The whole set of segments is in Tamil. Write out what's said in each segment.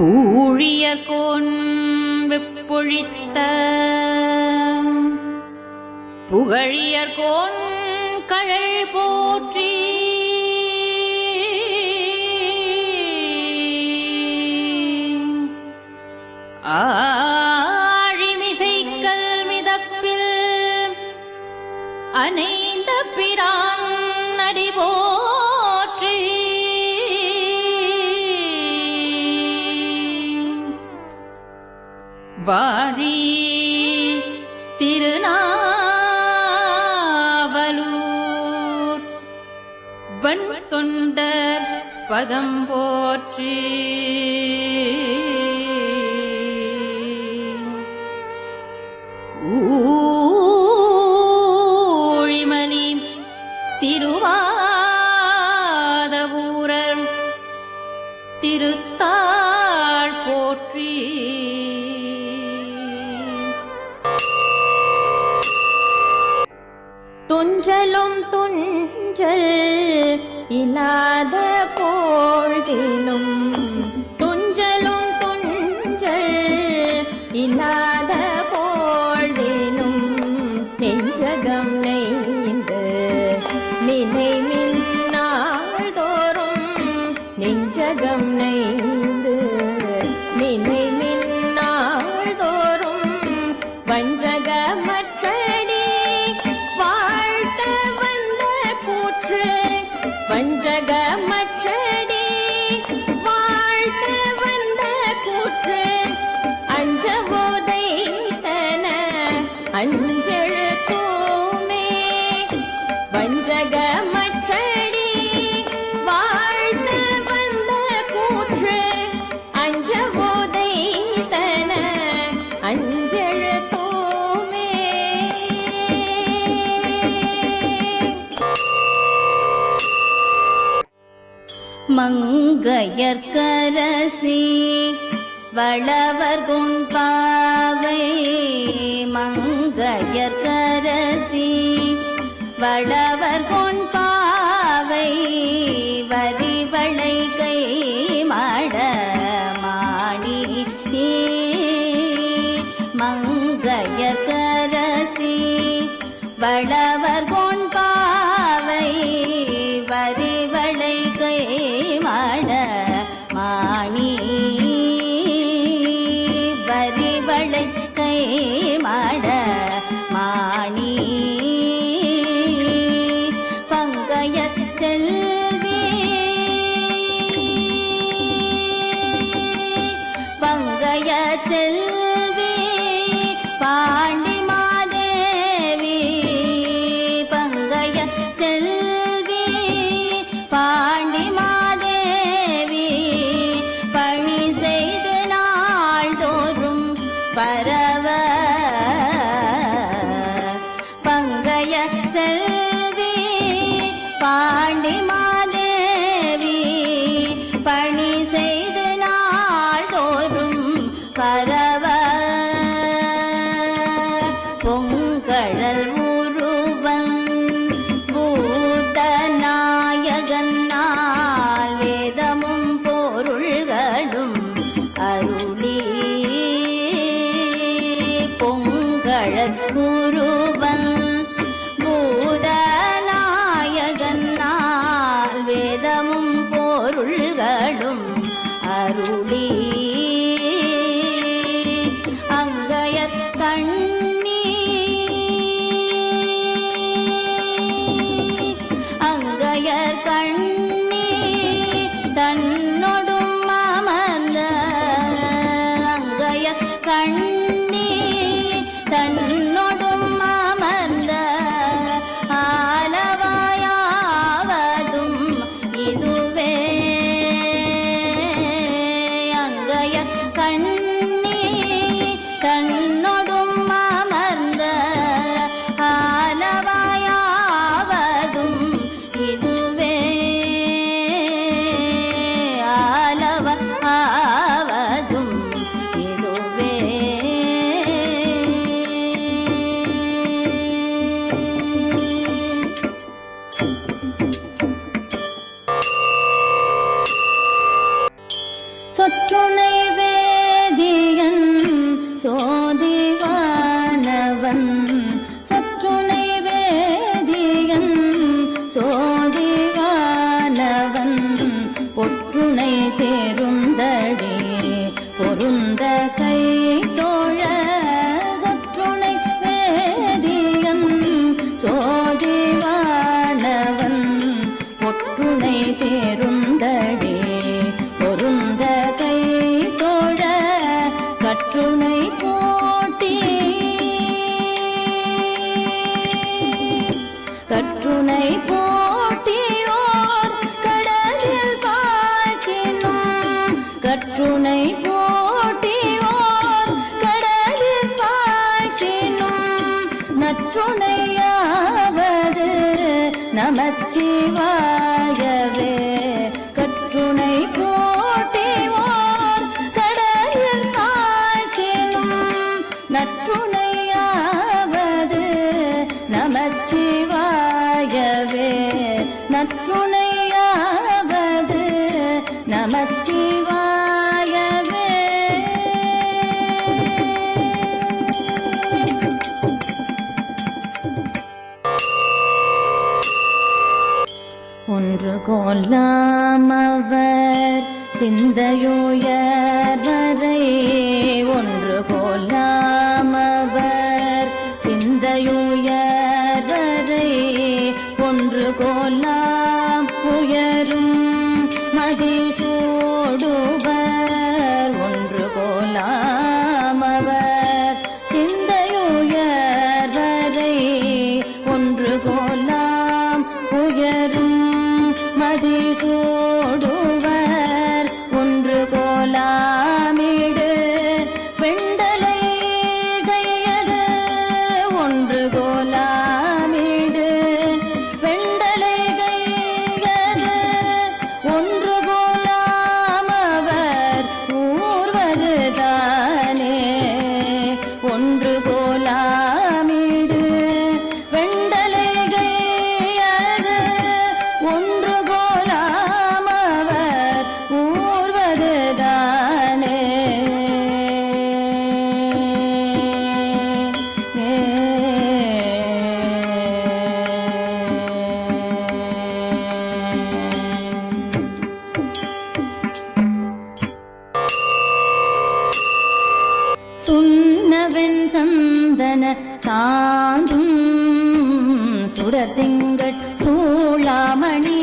பூழியர் கோன்பு பொழித்த. புகழியர் கோன் கழல் போற்றி. ஆழிமிசைக்கல் மிதப்பில் அனைந்த பிரான் அறிவோம் வாழி திருநாவலூர். வன் தொண்டர் பதம் போற்றி துன்புறும் துஞ்சல் இல்லாத போழ்தினும் பஞ்சகமக்ஷடி மங்கையற்கரசி வளவர் குண்பாவை மங்கையற்கரசி வளவர் கொண்பாவை வரிவளை கை மாட மாணி மங்கையற்கரசி வளவர் அறிவளை கை மாட மாணி Güzel കണ്ണേ കണ്ണോ கற்றுணை போட்டியோர் நமச்சிவாயவே. ஒன்று கொல்லாம் அவர் சிந்தையுயர் வரை திங்கட்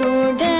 தோட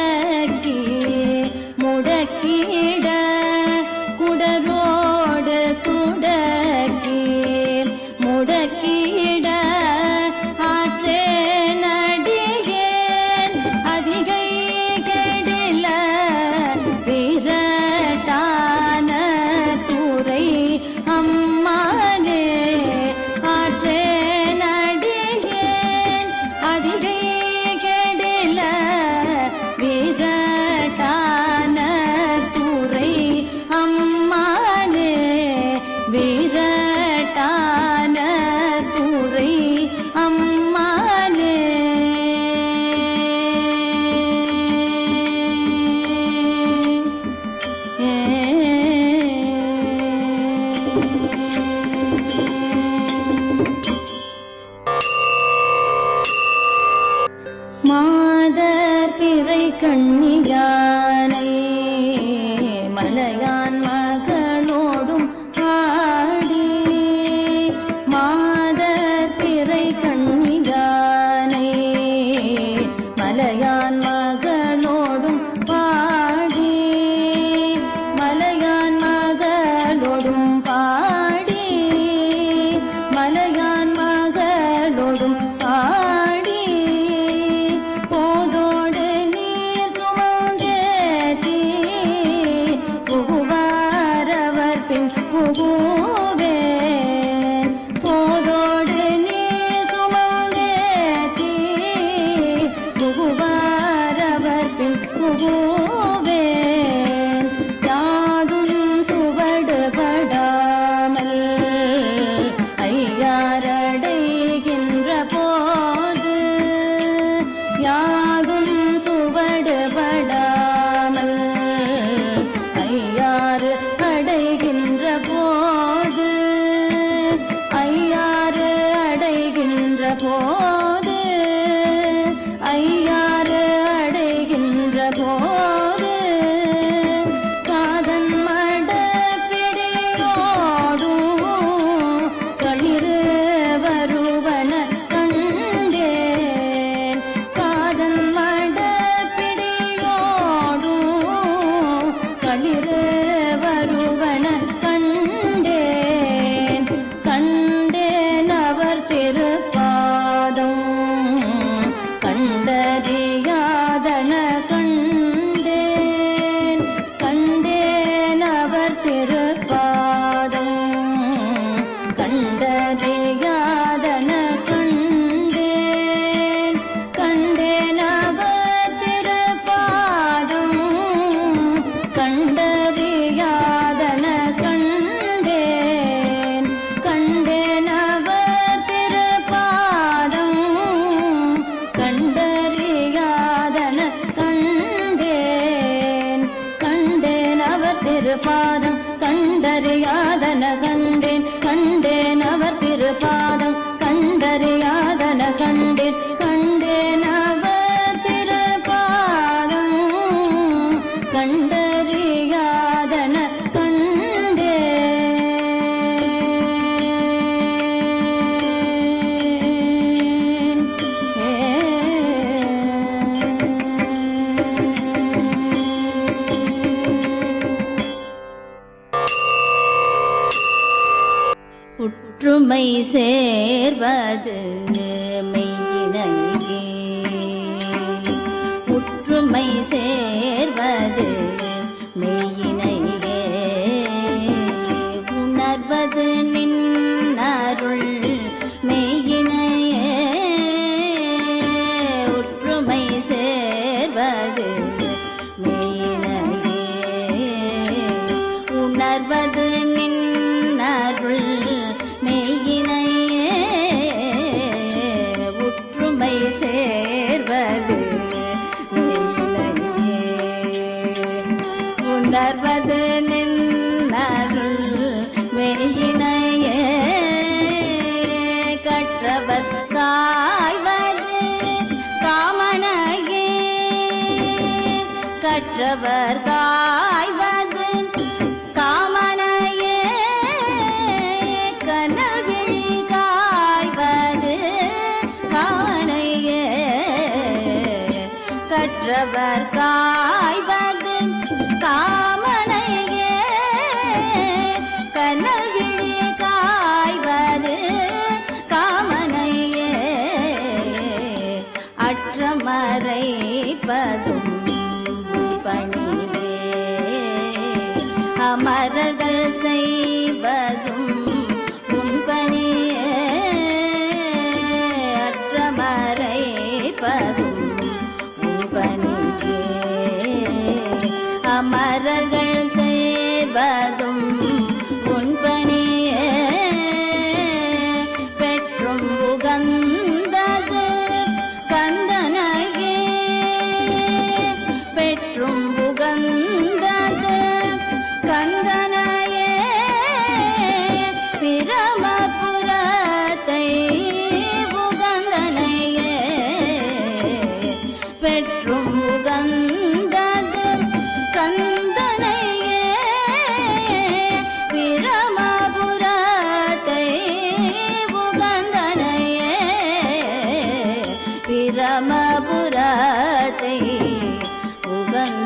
पर्वते नि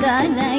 தனை